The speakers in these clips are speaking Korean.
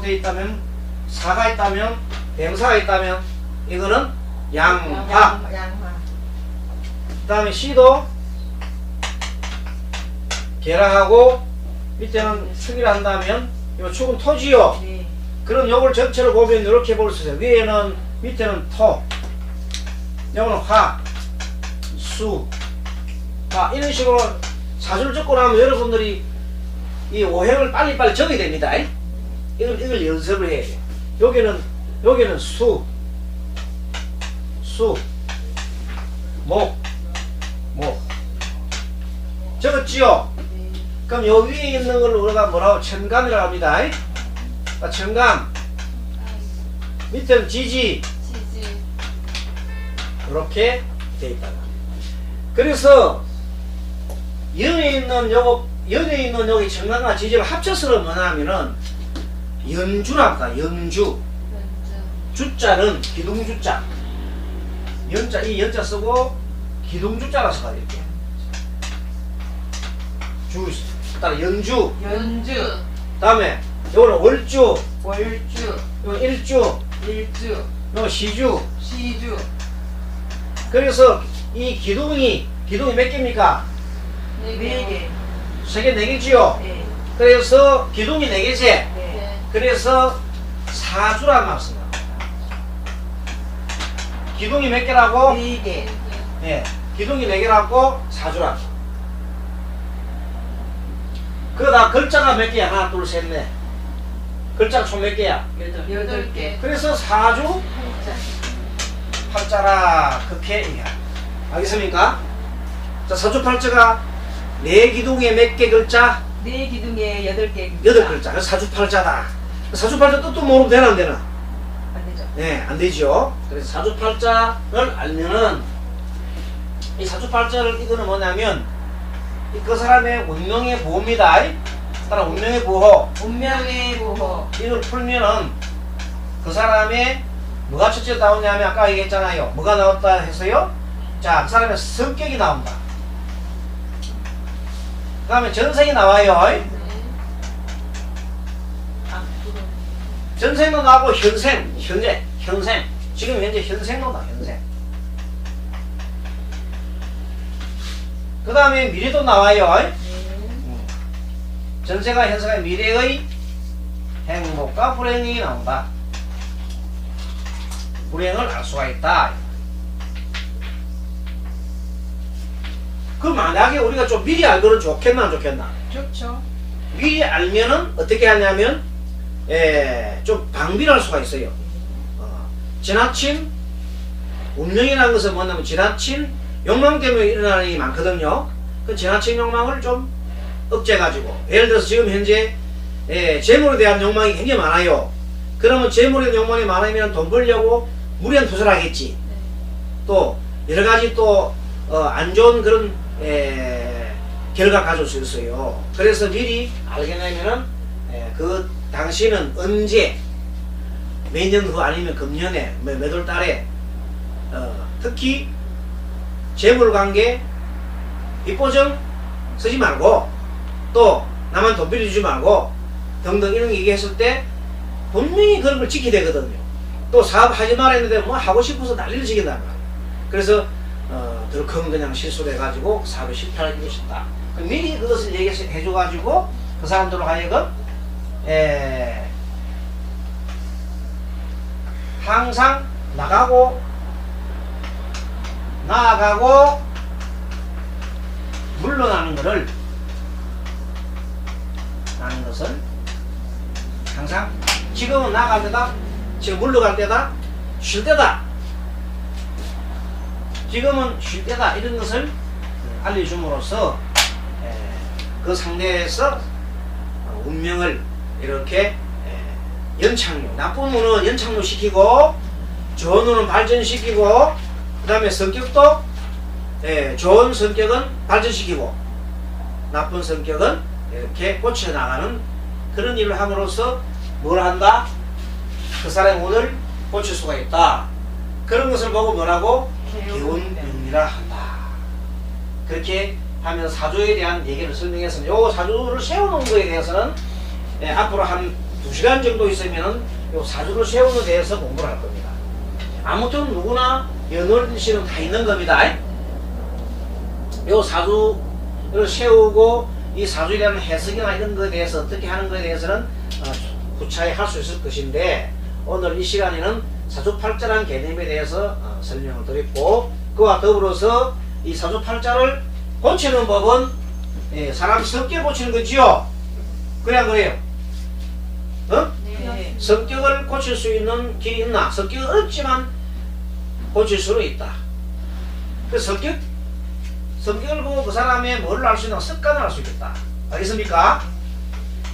돼 있다면 사가 있다면 대명사가 있다면 이거는 양화. 양- 양화. 그다음에 시도 계량하고 밑에는 축이를 한다면 이 축은 토지요. 네. 그럼 요걸 전체를 보면 이렇게 볼 수 있어요. 위에는 밑에는 토. 요거는 화, 수, 화 이런 식으로 사주를 적고 나면 여러분들이 이 오행을 빨리빨리 적어야 됩니다 이걸, 이걸 연습을 해야 돼요 여기는 여기는 수, 수, 목, 목 적었지요? 네. 그럼 요 위에 있는 걸 우리가 뭐라고 천감이라고 합니다. 아, 천감. 밑에는 지지. 이렇게 돼 있다. 그래서 연에 있는 요거 연에 있는 여기 천감과 지지를 합쳐서 뭐냐면은 연주랍니다. 연주. 주자는 기둥주자. 연자 이 연자 쓰고 기둥주자라서 가야 이렇게. 주 따라 연주. 연주, 다음에 요거는 월주, 월주, 요 일주, 일주, 요 시주. 시주, 그래서 이 기둥이 기둥이 몇 개입니까? 네 네개 개. 세 개 네 개지요. 네. 그래서 기둥이 네 개지. 네. 네 그래서 사주라는 말 씁니다. 기둥이 몇 개라고? 네 개. 예. 기둥이 네 개라고 사주라. 그다 글자가 몇 개야? 하나, 둘, 셋, 넷. 글자가 총 몇 개야? 여덟. 개. 개 그래서 사주 팔자. 팔자라 그렇게 얘기하 알겠습니까? 자 사주 팔자가 네 기둥에 몇 개 글자? 네 기둥에 여덟 개. 여덟 글자 그래서 사주 팔자다 사주팔자 뜻도 모르면 되나 안 되나? 안 되죠. 네 안 되죠 그래서 사주팔자를 알면은 이 사주팔자를 이거는 뭐냐면 이그 사람의 운명의 보호입니다 사람 운명의 보호 운명의 보호. 이걸 풀면은 그 사람의 뭐가 첫째 나오냐면 아까 얘기했잖아요. 뭐가 나왔다 해서요. 자, 그 사람의 성격이 나온다. 그 다음에 전생이 나와요. 네 앞으로. 전생도 나오고 현생, 현재, 현생. 지금 현재 현생도 나와, 현생. 그 다음에 미래도 나와요. 네. 전세가 현세가 미래의 행복과 불행이 나온다. 불행을 알 수가 있다. 그 만약에 우리가 좀 미리 알고는 좋겠나 안 좋겠나? 좋죠. 미리 알면은 어떻게 하냐면 에, 좀 방비를 할 수가 있어요. 어, 지나친 운명이라는 것은 뭐냐면 지나친 욕망 때문에 일어나는 일이 많거든요. 그 지나친 욕망을 좀 억제가지고 예를 들어서 지금 현재 예, 재물에 대한 욕망이 굉장히 많아요. 그러면 재물에 대한 욕망이 많으면 돈 벌려고 무리한 투자를 하겠지. 또 여러 가지 또안 좋은 그런 에, 결과 가져올 수 있어요. 그래서 미리 알게 되면은 에, 그 당시는 언제 몇 년 후 아니면 금년에 몇, 몇월 달에 어, 특히 재물 관계 입보정 쓰지 말고 또 나만 돈 빌려주지 말고 등등 이런 얘기했을 때 분명히 그런 걸 지켜야 되거든요. 또 사업 하지 말아 했는데 뭐 하고 싶어서 난리를 지긴단 말이에요. 그래서 어, 덜컹 그냥 실수를 해가지고 사업이 실패할 것이다. 미리 그것을 얘기해 줘가지고 그 사람들로 하여금 에, 항상 나가고 나아가고 물러나는 것을 나는 것을 항상 지금은 나갈 때다 지금 물러갈 때다 쉴 때다. 지금은 쉴 때다. 이런 것을 알려줌으로써 에, 그 상대에서 어, 운명을 이렇게 에, 연착륙 나쁜 운은 연착륙 시키고 좋은 운은 발전시키고 그 다음에 성격도 예, 좋은 성격은 발전시키고 나쁜 성격은 이렇게 고쳐나가는 그런 일을 함으로써 뭘 한다? 그 사람의 운을 고칠 수가 있다. 그런 것을 보고 뭐라고? 기운명리라 한다. 그렇게 하면서 사주에 대한 얘기를 설명했습니다. 요 사주를 세워놓은 거에 대해서는 예, 앞으로 한 두 시간 정도 있으면은 요 사주를 세우는 데 대해서 공부를 할 겁니다. 아무튼 누구나 연월일 씨는 다 있는 겁니다. 요 사주를 세우고 이 사주에 대한 해석이나 이런 거에 대해서 어떻게 하는 거에 대해서는 어, 후차에 할수 있을 것인데 오늘 이 시간에는 사주팔자라는 개념에 대해서 어, 설명을 드렸고 그와 더불어서 이 사주팔자를 고치는 법은 예, 사람 성격 고치는 거지요. 안 그래요? 어? 네. 성격을 고칠 수 있는 길이 있나? 성격은 어렵지만 고칠 수는 있다. 그 성격, 성격을 보고 그 사람의 뭐를 알수 있나? 습관을 알 수 있겠다. 알겠습니까?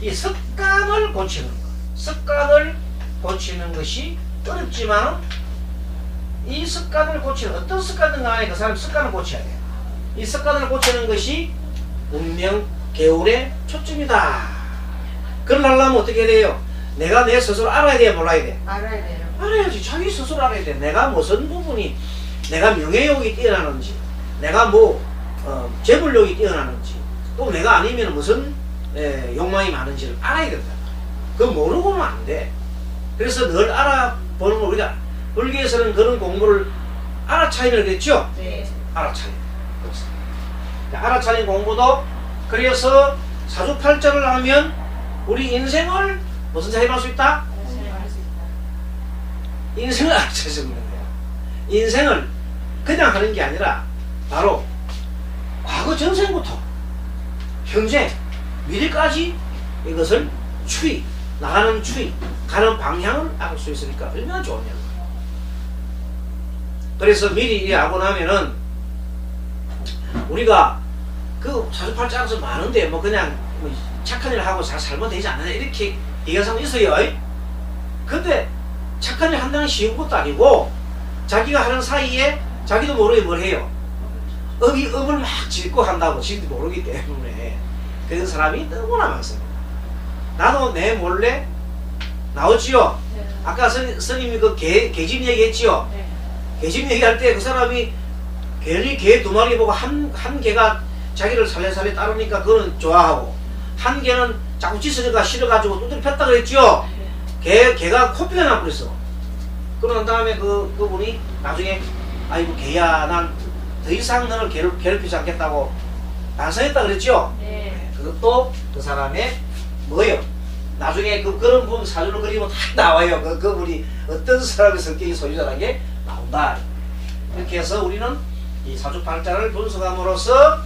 이 습관을 고치는 것. 습관을 고치는 것이 어렵지만 이 습관을 고치는 어떤 습관든 간에 그 사람 습관을 고쳐야 돼요. 이 습관을 고치는 것이 운명 개울의 초점이다. 그걸 하려면 어떻게 돼요? 내가 내 스스로 알아야 돼, 몰라야 돼? 알아야 돼요. 알아야지. 자기 스스로 알아야 돼. 내가 무슨 부분이, 내가 명예욕이 뛰어나는지, 내가 뭐, 어, 재물욕이 뛰어나는지, 또 내가 아니면 무슨 에, 욕망이 많은지를 알아야 된다. 그거 모르고는 안 돼. 그래서 늘 알아보는 거 우리가, 불교에서는 그런 공부를 알아차리는 그랬죠? 네. 알아차림. 알아차림 공부도 그래서 사주팔자를 하면 우리 인생을 무슨 잘 해볼 수 있다? 인생을 있는 거야. 인생을 그냥 하는 게 아니라 바로 과거 전생부터 현재 미래까지 이것을 추이 나가는 추이 가는 방향을 알 수 있으니까 얼마나 좋냐. 그래서 미리 이 알고 나면은 우리가 그 사주팔자에서 많은데 뭐 그냥 뭐 착한 일 하고 잘 살면 되지 않느냐 이렇게 얘기하는 사람 있어요. 근데 착한 일 한다는 쉬운 것도 아니고 자기가 하는 사이에 자기도 모르게 뭘 해요. 업이 업을 막 짓고 한다고 지도 모르기 때문에 그런 사람이 너무나 많습니다. 나도 내 몰래 나오지요. 아까 선, 선생님이 그 개, 개집 얘기했지요. 네. 개집 얘기할 때 그 사람이 괜히 개두 마리 보고 한, 한 개가 자기를 살래살래 따르니까 그거는 좋아하고 한 개는 자꾸 짖으니까 싫어가지고 두드려 폈다 그랬죠. 개, 개가 코피가 나버렸어. 그런 다음에 그, 그분이 나중에 아이고 개야 난 더 이상 너를 괴롭, 괴롭히지 않겠다고 반성했다 그랬죠. 네. 그것도 그 사람의 뭐예요? 나중에 그 그런 분 사주를 그리면 다 나와요. 그 그분이 어떤 사람의 성격이 소유자라는 게 나온다. 이렇게 해서 우리는 이 사주 팔자를 분석함으로써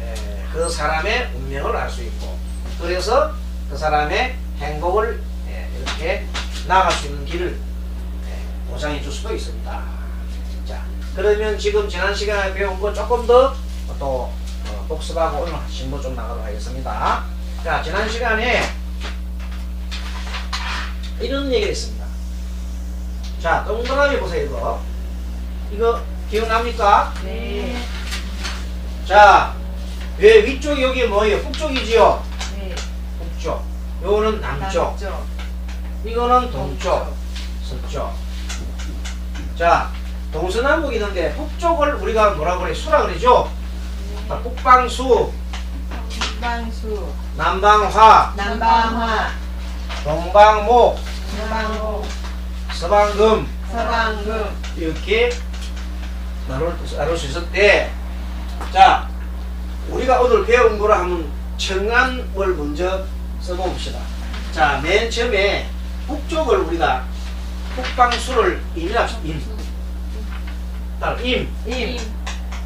에, 그 사람의 운명을 알 수 있고 그래서 그 사람의 행복을 에, 이렇게 나아갈 수 있는 길을 에, 보장해 줄 수도 있습니다. 자, 그러면 지금 지난 시간에 배운 거 조금 더또 어, 복습하고 오늘 신부 좀 나가도록 하겠습니다. 자, 지난 시간에 이런 얘기를 했습니다. 자, 동그라미 보세요, 이거. 이거 기억납니까? 네. 자, 왜 위쪽이 여기 뭐예요? 북쪽이지요? 요거는 남쪽. 남쪽. 이거는 동쪽. 서쪽. 자, 동서남북이 있는데 북쪽을 우리가 뭐라 그래? 수라 그러죠? 자, 북방수, 북방수. 남방화, 남방화. 동방목, 남방호. 서방금 서방금. 이렇게 나눌, 나눌 수 때, 자, 우리가 오늘 배운 거를 한번 청안을 먼저 써봅시다. 자, 맨 처음에 북쪽을 우리가 북방수를 임이라 임. 따라 임, 임.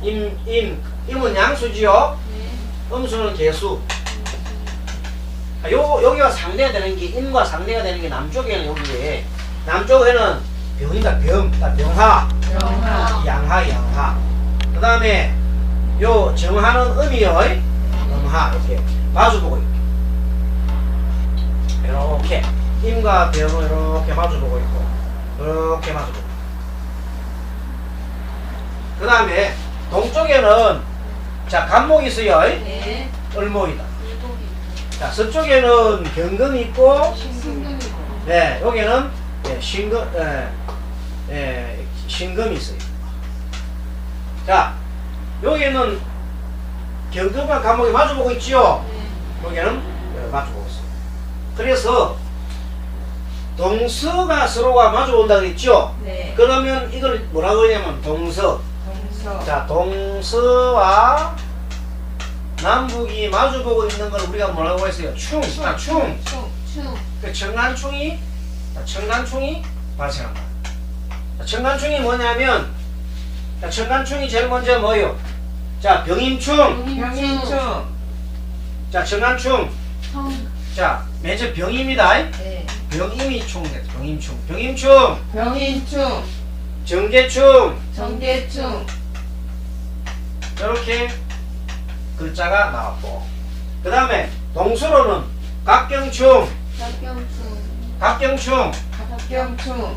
임, 임. 임은 양수지요. 음수는 개수. 아, 요, 여기가 상대가 되는 게, 임과 상대가 되는 게 남쪽에는 여기에, 남쪽에는 병이다, 병. 딱 병하. 영하. 양하, 양하. 그 다음에, 요 정하는 음이요. 음하. 이렇게 마주 보고 있고. 이렇게. 임과 병을 이렇게 마주보고 있고. 이렇게 마주보고. 그 다음에, 동쪽에는, 자, 간목이 있어요. 네. 을목이다. 자, 서쪽에는 경금이 있고. 네, 여기는 예, 신금, 예, 예, 신금이 있어요. 자, 여기는 경금과 감목이 마주보고 있지요? 여기는 예, 마주보고 있어요. 그래서 동서가 서로가 마주 온다 그랬죠? 네. 그러면 이걸 뭐라고 하냐면 동서. 동서. 자, 동서와 남북이 마주 보고 있는 걸 우리가 뭐라고 했어요? 충. 자, 충. 충. 충. 그 청간충이 자, 청간충이 발생한다. 자, 청간충이 뭐냐면 자, 청간충이 제일 먼저 뭐요? 자, 병임충. 병인충. 자, 청간충. 청. 자, 먼저 병임이다. 네. 병임이 충. 병임충. 병임충. 병인충. 정계충. 정계충. 이렇게 글자가 나왔고 그 다음에 동서로는 각경충. 작경충. 각경충. 합경충.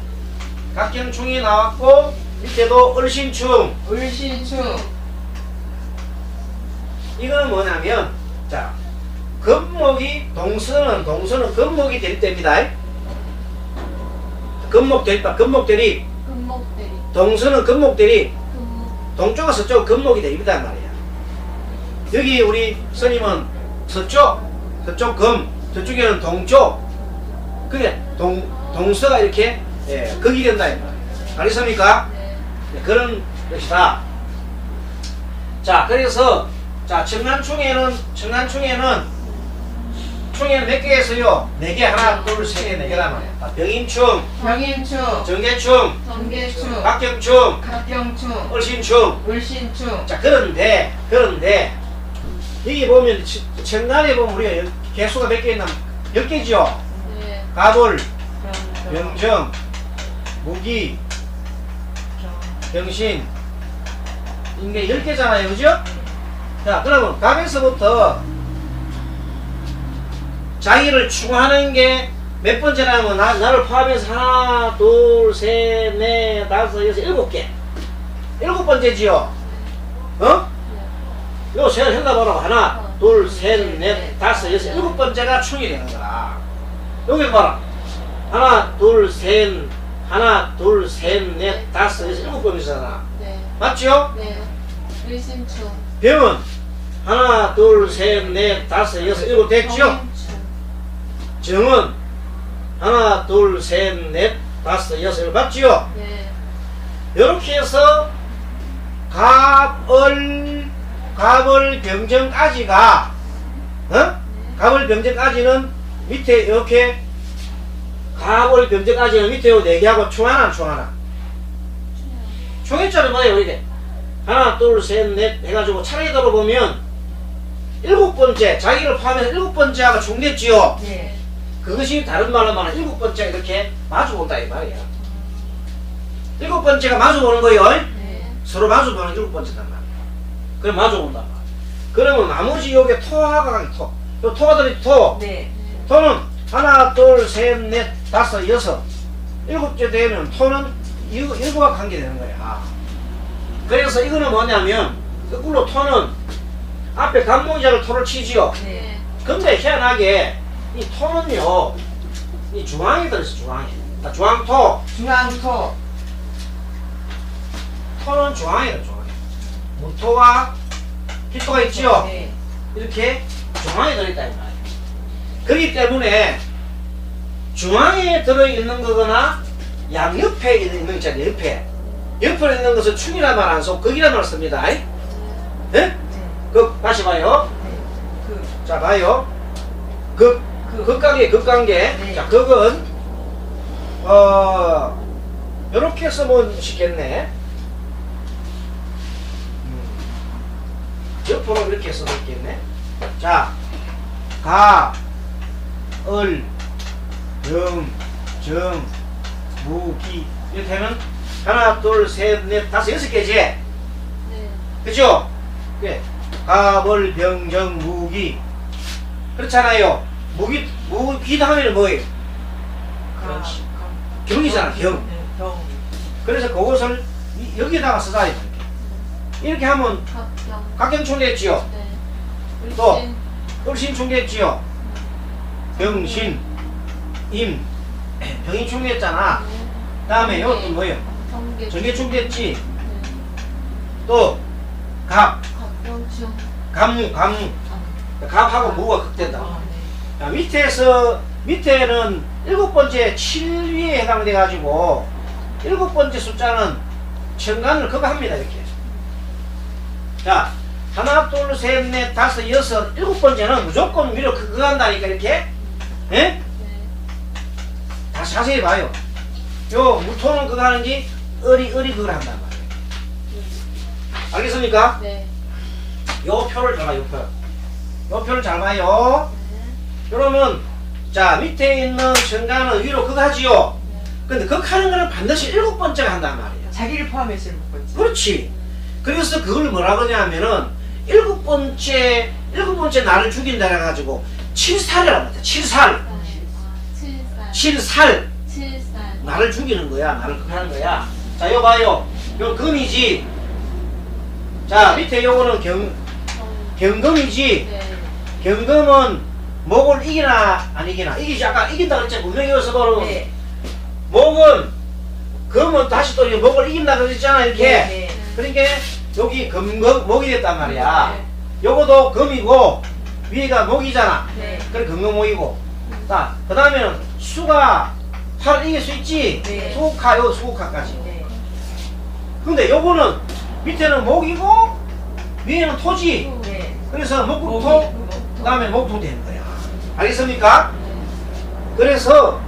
각경충이 나왔고 밑에도 얼신충. 울신충. 이거는 뭐냐면 자 금목이 동서는 동서는 금목이 될 때입니다. 금목 될때 금목 대리 금목대리. 동서는 금목 대리 금목. 동쪽과 서쪽 금목이 됩니다 말이야. 여기 우리 스님은 서쪽 서쪽 금 저쪽에는 동쪽 그게 동 동서가 이렇게 예, 극이 된다 이 말이야. 알겠습니까? 네. 네, 그런 것이다. 자, 그래서 자 청간충에는 청간충에는 충에는 몇 개에서요? 네 개, 하나, 둘, 세 개, 네 개란 말이야. 아, 병임충, 병인충. 정계충, 정계충. 각경충, 합경충. 얼신충. 울신충. 자, 그런데 그런데 여기 보면 치- 청간에 보면 우리가 열- 개수가 몇 개 있나? 열 개지요. 네. 가불, 병. 병정, 무기, 병신 이게 10개잖아요 그죠? 자 그러면 갑에서부터 자기를 충하는 게 몇 번째라면 나, 나를 포함해서 하나 둘 셋 넷 다섯 여섯 일곱 개 일곱 번째지요 어? 요 세를 생각해보라고 하나 둘 셋 넷 다섯 여섯 일곱 번째가 충이 되는 거라 여기 봐라 하나 둘 셋 하나 둘 셋 넷 다섯 여섯 일곱 번이잖아 네. 맞죠? 네. 의심충. 병은 하나 둘 셋 넷 다섯 여섯 일곱 됐죠? 정은 하나 둘 셋 넷 다섯 여섯 일곱 맞죠? 네. 이렇게 해서 갑을 갑을 병정까지가 어? 갑을 병정까지는 밑에 이렇게 갑을 병정까지는 밑에 요네 개하고 총 하나 총 하나 총했잖아요 봐요 이게 하나 둘 셋 넷 해가지고 차례 들어보면 일곱 번째 자기를 포함해서 일곱 번째하고 총됐지요 네. 그것이 다른 말로 말하면 일곱 번째 이렇게 마주본다 이 말이야 일곱 번째가 마주보는 거예요 네. 서로 마주보는 일곱 번째단 말이야 마주본단 말이야 그러면 나머지 요게 토하가 가기 토. 요 토가 들이 토. 네. 토는 하나, 둘, 셋, 넷, 다섯, 여섯. 일곱째 되면 토는 일- 일곱과 관계되는 거야. 그래서 이거는 뭐냐면 거꾸로 토는 앞에 간목자를 토를 치지요. 네. 근데 희한하게 이 토는요 이 중앙에 들어있어 중앙에. 아, 중앙토. 중앙토. 토는 중앙에 들어 중앙에. 무토와 기토가 있지요. 네. 이렇게 중앙에 들어있다 이 말이에요. 그렇기 때문에 중앙에 들어있는 거거나 양옆에 있는 있잖아요. 옆에. 옆에 있는 것은 충이란 말 안 쓰고 극이란 말 씁니다. 예? 네. 극 다시 봐요. 네. 그. 자 봐요. 극 그. 극관계 극관계. 네. 자 극은 어 이렇게 쓰면 쉽겠네. 음. 옆으로 이렇게 써도 있겠네. 자, 가, 을, 영, 정, 무, 기 이렇게 하면 하나, 둘, 셋, 넷, 다섯, 여섯 개지. 네. 그죠? 예. 가 벌, 병 정, 무기. 그렇잖아요. 무기, 무기 다음에는 뭐예요? 가. 경이잖아, 경. 네. 경. 그래서 그것을 이- 여기다가 써자. 이렇게. 이렇게 하면 각경. 각경충 됐지요. 네. 또. 의심. 을신충 됐지요. 병신, 임, 병인충 됐잖아. 네. 다음에 이것도 뭐예요? 정계. 전개 충 됐지. 네. 또 갑. 갑무, 갑무. 갑하고 무가 극된다. 자, 밑에서 밑에는 일곱 번째 7위에 해당돼 가지고 일곱 번째 숫자는 천간을 그거 합니다 이렇게 자 하나 둘셋넷 다섯 여섯 일곱 번째는 무조건 위로 그거 한다니까 이렇게 예? 네. 다 자세히 봐요 요 무토는 그거 하는지 을이 을이 그걸 한단 말이에요 알겠습니까? 네. 요 표를 잘 봐요 요 표. 요 표를 잘 봐요 네. 그러면 자 밑에 있는 천간은 위로 그거 하지요 네. 근데 그거 하는 거는 반드시 일곱 번째가 한단 말이에요 자기를 포함해서 일곱 번째. 그렇지 그래서 그걸 뭐라 그러냐면은 일곱 번째 일곱 번째 나를 죽인다 해가지고 칠살이라고 합니다 칠살 아, 칠살. 칠살. 나를 죽이는 거야 나를 그거 하는 거야 자 요 봐요 요 금이지 자 밑에 요거는 경, 정. 경금이지 네. 경금은 목을 이기나 안 이기나 이기지 아까 이긴다 그랬잖아 분명히 여기서 보면 네. 목은 금은 다시 또 이제 목을 이긴다 그랬잖아 이렇게 네. 그러니까 여기 금 금 목이 됐단 말이야 네. 요거도 금이고 위가 목이잖아 네. 그래 금금목이고 자 그 다음에는 수가 팔을 이길 수 있지 네. 수국화 요 수국화까지 네. 근데 요거는 밑에는 목이고 위에는 토지 또. 네. 그래서 목이- 그 다음에 목토 되는 거야 알겠습니까? 네. 그래서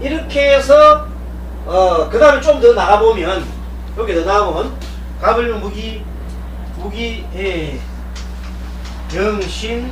이렇게 해서 어 그 다음에 좀 더 나가 보면 여기 더 나가보면 가불 무기 무기 예, 영신